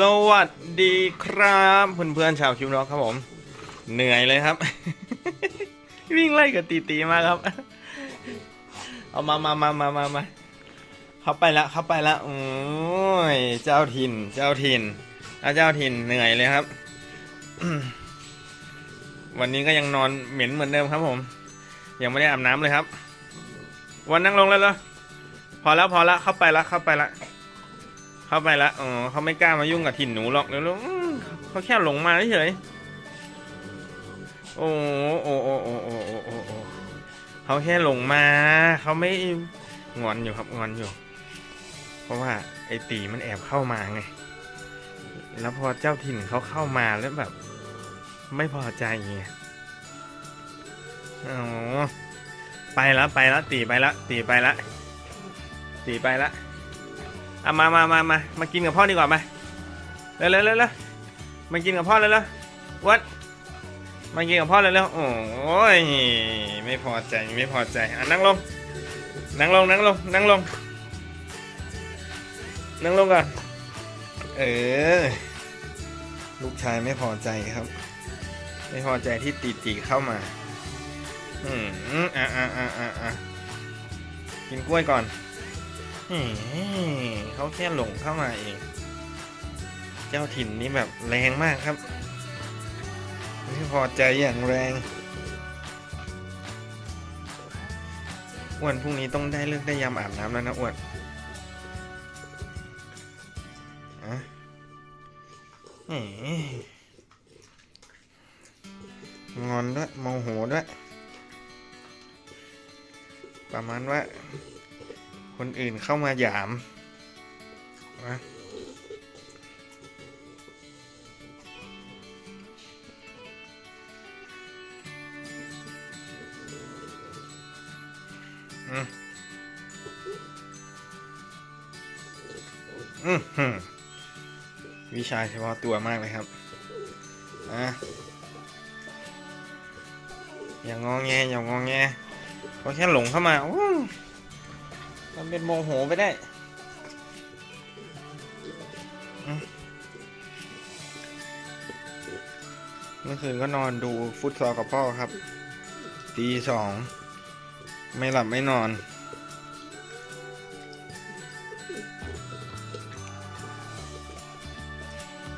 สวัสดีครับเพื่อนๆชาวคิวน็อกครับผม เหนื่อยเลยครับ วิ่งไล่กับตีตีมาครับ เอามามามามามามาเข้าไปละเข้าไปละโอ้ยเจ้าถิ่น เจ้าถิ่นอาเจ้าถิ่นเหนื่อยเลยครับ วันนี้ก็ยังนอนเหม็นเหมือนเดิมครับผม ยังไม่ได้อาบน้ำเลยครับ วันนั่งลงแล้วเหรอพอแล้วพอแล้วเข้าไปละเข้าไปละ เข้าไปละอ๋อเขาไม่กล้ามายุ่งกับถิ่นหนูหรอกแล้วเขาแค่หลงมาเฉยโอ้โอ้โอ้โอ้โอ้โอ้โอ้โอ้เขาแค่หลงมาเขาไม่งอนอยู่ครับงอนอยู่ เพราะว่าไอ้ตีมันแอบเข้ามาไง แล้วพอเจ้าถิ่นเขาเข้ามาแล้วแบบ ไม่พอใจไงอ๋อไปแล้วไปแล้วตีไปแล้วตีไปแล้วตีไปแล้ว อามามามามามากินกับพ่อดีกว่ามาเร็วเร็วเร็วเร็วมากินกับพ่อเลยเร็ววัดมากินกับพ่อเลยเร็วโอ้ยไม่พอใจไม่พอใจอะนั่งลงนั่งลงนั่งลงนั่งลงนั่งลงก่อนเออลูกชายไม่พอใจครับ ไม่พอใจที่ตีตีเข้ามาอืมอะอะอะอะอะกินกล้วยก่อน เขาแค่หลงเข้ามาเอง เจ้าถิ่นนี่แบบแรงมากครับ ไม่พอใจอย่างแรงอ้วนพรุ่งนี้ต้องได้เลิกได้ยามอาบน้ำแล้วนะอ้วนอะแหมงอนด้วยโมโหด้วย ประมาณว่า คนอื่นเข้ามาหยามนะอืมอืมวิชาเฉพาะตัวมากเลยครับอะอย่างงองแงอย่างงองแงเขาแค่หลงเข้ามาอู้ มันเป็นโมโหไปได้เมื่อคืนก็นอนดูฟุตซอลกับพ่อครับตีสอง ไม่หลับไม่นอน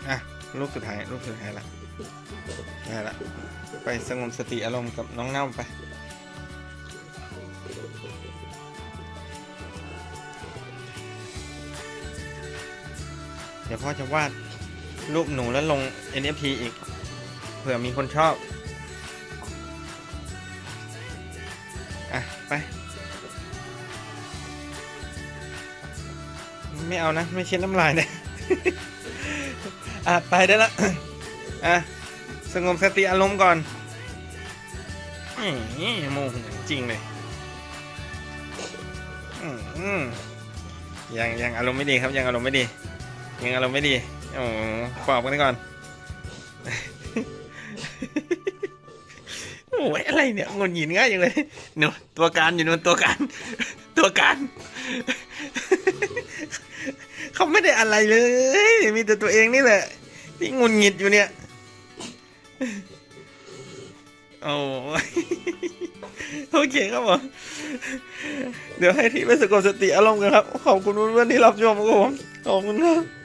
อะ ลูกสุดท้าย ลูกสุดท้ายละได้ละ ไปสงบสติอารมณ์กับน้องเน่าไป เดี๋ยวพ่อจะวาดรูปหนูแล้วลง NFT อีก เผื่อมีคนชอบ อะ ไป ไม่เอานะ ไม่เช็ดน้ำลายนะอะ ไปได้ละ อะ สงบสติอารมณ์ก่อนโมโหจริงเลยอืมอืมยังยังอารมณ์ไม่ดีครับ ยังอารมณ์ไม่ดี ยังอารมณ์ไม่ดีโอ้ปอบกันก่อนโอ้ยอะไรเนี่ยงนหยินง่ายอย่างเลยหนูตัวการอยู่นู่นตัวการ ตัวการ เขาไม่ได้อะไรเลย มีแต่ตัวเองนี่แหละที่งุนหงิดอยู่เนี่ยโอ้ยโอเคครับผมเดี๋ยวให้ที่ไปสะกดสติอารมณ์กันครับ ขอบคุณเพื่อนที่รับชมครับผมขอบคุณครับ